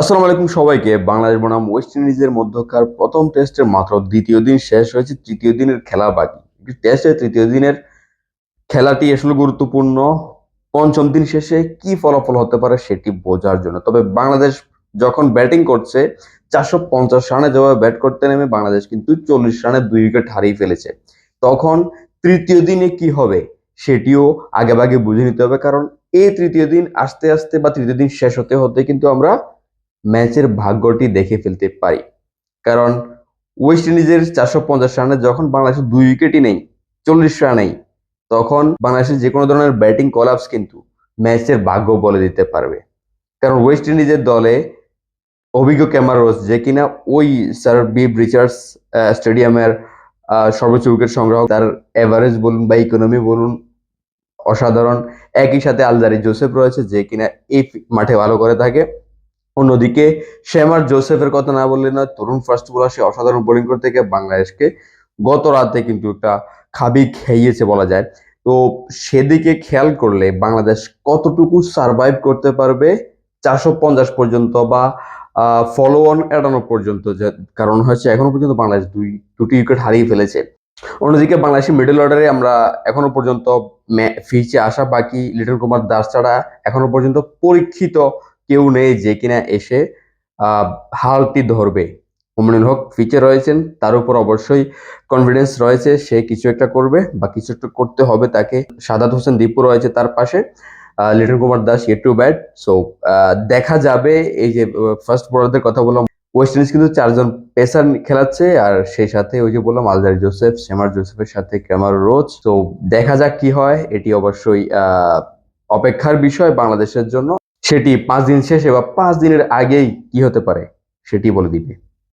আসসালামু আলাইকুম সবাইকে। বাংলাদেশ বনাম ওয়েস্ট ইন্ডিজের মধ্যকার প্রথম টেস্টের মাত্র দ্বিতীয় দিন শেষ হয়েছে, তৃতীয় দিনের খেলা বাকি। টেস্টের তৃতীয় দিনের খেলাটি আসলে গুরুত্বপূর্ণ। পঞ্চম দিন শেষে কি ফলাফল হতে পারে সেটি বোঝার জন্য। তবে বাংলাদেশ যখন ব্যাটিং করছে, চারশো পঞ্চাশ রানে যেভাবে ব্যাট করতে নেমে বাংলাদেশ কিন্তু চল্লিশ রানে দুই উইকেট হারিয়ে ফেলেছে। তখন তৃতীয় দিনে কি হবে সেটিও আগেভাগে বুঝে নিতে হবে, কারণ এই তৃতীয় দিন আস্তে আস্তে বা তৃতীয় দিন শেষ হতে হতে কিন্তু আমরা ম্যাচের ভাগ্যটি দেখে ফেলতে পারি। কারণ ওয়েস্ট ইন্ডিজের চারশো পঞ্চাশ রানে যখন বাংলাদেশের দুই উইকেটই নেই, চল্লিশ রানেই, তখন বাংলাদেশের যে কোনো ধরনের ব্যাটিং কলাপস কিন্তু ম্যাচের ভাগ্য বলে দিতে পারবে। কারণ ওয়েস্ট ইন্ডিজের দলে অভিজ্ঞ ক্যামারোস যে কিনা ওই স্যার বিব রিচার্ডস স্টেডিয়ামের সর্বোচ্চ উইকেট সংগ্রহ, তার এভারেজ বলুন বা ইকোনমি বলুন, অসাধারণ। একই সাথে আলজারি জোসেফ রয়েছে যে কিনা এই মাঠে ভালো করে থাকে। অন্যদিকে শ্যামার জোসেফের কথা না বললে না তরুণ ফার্স্ট বোলার, সে অসাধারণ বোলিং করতে গিয়ে বাংলাদেশকে গত রাতে কিন্তু একটা খাবি খেয়েছে বলা যায়। তো সেদিকে খেয়াল করলে বাংলাদেশ কতটুকু সারভাইভ করতে পারবে? চারশো পঞ্চাশ পর্যন্ত বা ফলো অন এড়ানো পর্যন্ত কারণ হচ্ছে এখনও পর্যন্ত বাংলাদেশ দুই, দুটি উইকেট হারিয়ে ফেলেছে। অন্যদিকে বাংলাদেশের মিডল অর্ডারে আমরা এখনও পর্যন্ত ফিচে আসা বাকি লিটন কুমার দাস ছাড়া এখনও পর্যন্ত পরীক্ষিত কেউ নেই যে কিনা এসে হালটি ধরবে। হুমায়ুন হক ফিচে রয়েছেন, তার উপর অবশ্যই কনফিডেন্স রয়েছে, সে কিছু একটা করবে বা কিছু একটা করতে হবে তাকে। সাদাত হোসেন দীপু রয়েছে তার পাশে লিটন কুমার দাস ইয়ে টু ব্যাট সো দেখা যাবে এই যে ফার্স্ট বোলারদের কথা বললাম ওয়েস্ট ইন্ডিজ কিন্তু চারজন পেসার খেলাচ্ছে, আর সেই সাথে ওই যে বললাম, আলজারি জোসেফ, সেমার জোসেফের সাথে ক্যামার রোজ তো দেখা যাক কি হয়, এটি অবশ্যই অপেক্ষার বিষয় বাংলাদেশের জন্য। সেটি পাঁচ দিন শেষে বা পাঁচ দিনের আগেই কি হতে পারে? সেটি বলে দিবে।